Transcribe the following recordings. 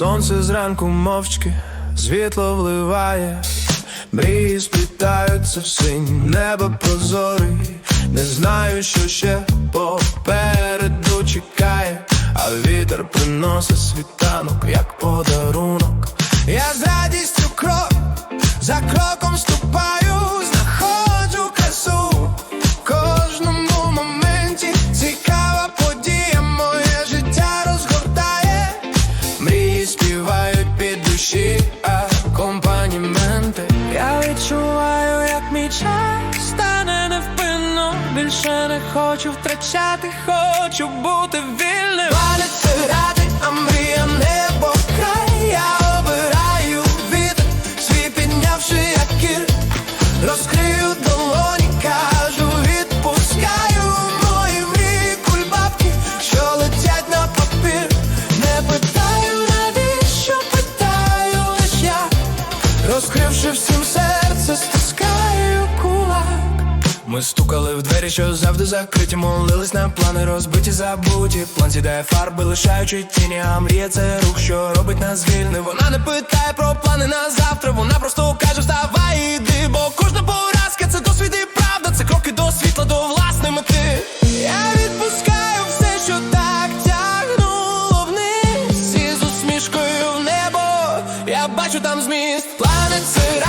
Сонце зранку мовчки світло вливає, мрії сплітаються в синь, небо прозорий, не знаю, що ще попереду чекає, а вітер приносить світанок, як подарунок. Я з радістю крок за кроком співають під душі, акомпаніменти. Я відчуваю, як мій час стане невпинно. Більше не хочу втрачати, хочу бути вільним. Палець ради, а мрія небо край. Я обираю вітер, свій піднявши як кір. Розкрию Стукали в двері, що завжди закриті, молились на плани розбиті, забуті. План сідає фарби, лишаючи тіні, а мрія це рух, що робить нас вільним. Вона не питає про плани на завтра, вона просто каже, вставай і йди, бо кожна поразка це досвід і правда, це кроки до світла, до власної мети. Я відпускаю все, що так тягнуло вниз, і з усмішкою в небо. Я бачу там зміст, планет це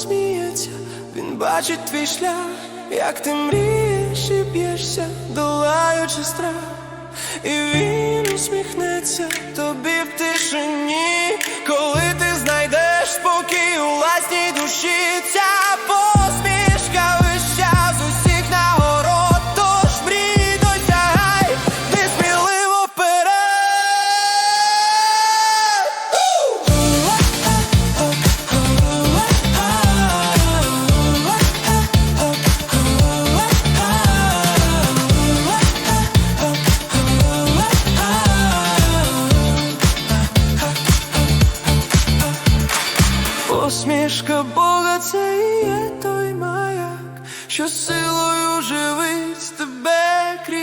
Зміється, він бачить твій шлях, як ти мрієш і б'єшся, долаючи страх. І він усміхнеться тобі в тишині, коли ти Посмішка Бога це і є той маяк, що силою живить тебе крізь